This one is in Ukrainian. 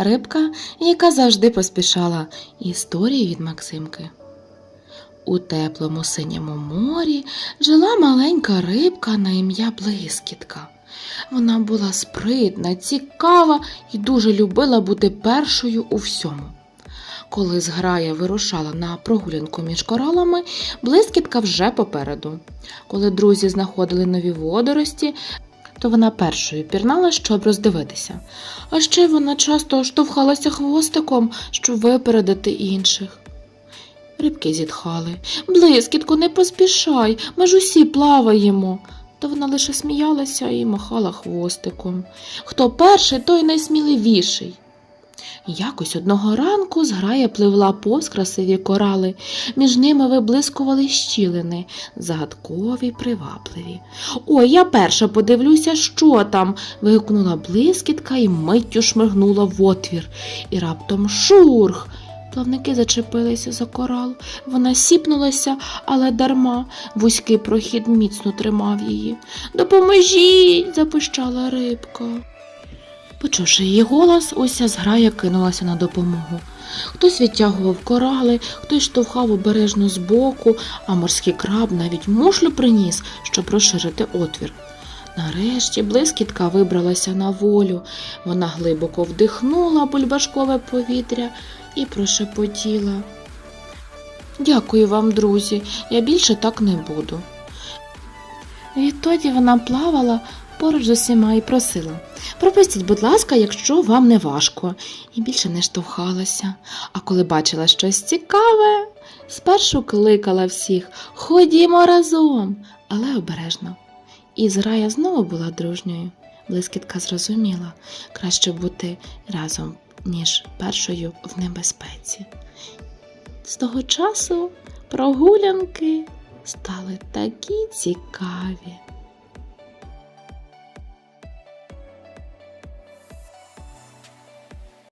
Рибка, яка завжди поспішала. Історії від Максимки. У теплому синьому морі жила маленька рибка на ім'я Блискітка. Вона була спритна, цікава і дуже любила бути першою у всьому. Коли зграя вирушала на прогулянку між коралами, блискітка вже попереду. Коли друзі знаходили нові водорості, то вона першою пірнала, щоб роздивитися. А ще вона часто штовхалася хвостиком, щоб випередити інших. Рибки зітхали. Блискітко, не поспішай, ми ж усі плаваємо. Та вона лише сміялася і махала хвостиком. Хто перший, той найсміливіший. Якось одного ранку зграя пливла повз красиві корали, між ними виблискували щілини, загадкові, привабливі. Ой, я перша подивлюся, що там. вигукнула блискітка і миттю шмигнула в отвір. І раптом шурх. Плавники зачепилися за корал. Вона сіпнулася, але дарма. Вузький прохід міцно тримав її. Допоможіть, запищала рибка. Почувши її голос, уся зграя кинулася на допомогу. Хтось відтягував корали, хтось штовхав обережно збоку, а морський краб навіть мушлю приніс, щоб розширити отвір. Нарешті блискітка вибралася на волю. Вона глибоко вдихнула бульбашкове повітря і прошепотіла. Дякую вам, друзі, я більше так не буду. Відтоді вона плавала поруч з усіма і просила пропустіть, будь ласка, якщо вам не важко, і більше не штовхалася. А коли бачила щось цікаве, спершу кликала всіх Ходімо разом, але обережно. І зграя знову була дружньою. Блискітка зрозуміла краще бути разом, ніж першою в небезпеці. З того часу прогулянки стали такі цікаві.